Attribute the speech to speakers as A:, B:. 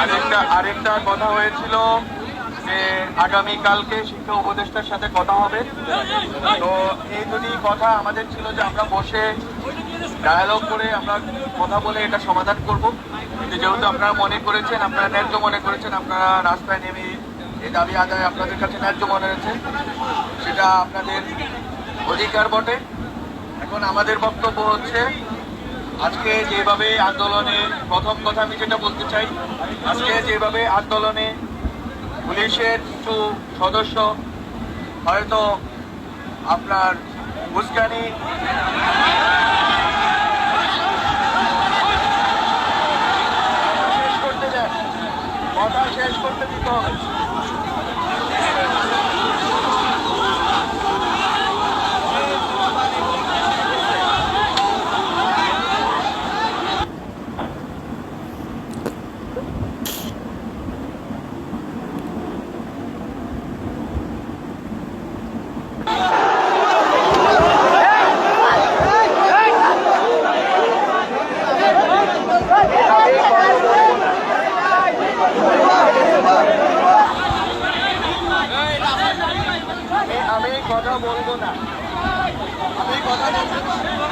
A: আরেকটা আরেকটা কথা হয়েছিল যে আগামী কালকে শিক্ষা উপদেষ্টার সাথে কথা হবে। তো এই যদি কথা আমাদের ছিল যে আমরা বসে ডায়ালগ করে আমরা কথা বলে এটা সমাধান করব। কিন্তু যেহেতু আপনারা মনে করেছেন, আপনারা ন্যায্য মনে করেছেন, আপনারা রাস্তায় নেমে এই দাবি আদায় আপনাদের কাছে ন্যায্য মনে হয়েছে। সেটা আপনাদের অধিকার বটে। এখন আমাদের বক্তব্য হচ্ছে আজকে যেভাবে আন্দোলনে প্রথম কথা আমি যেটা বলতে চাই, আজকে যেভাবে আন্দোলনে পুলিশের কিছু সদস্য, হয়তো আপনার উস্কানি, শেষ করতে দেন কথা শেষ করতে দিতে হবে। আমি- কথা বলব না আমি কথা বলব।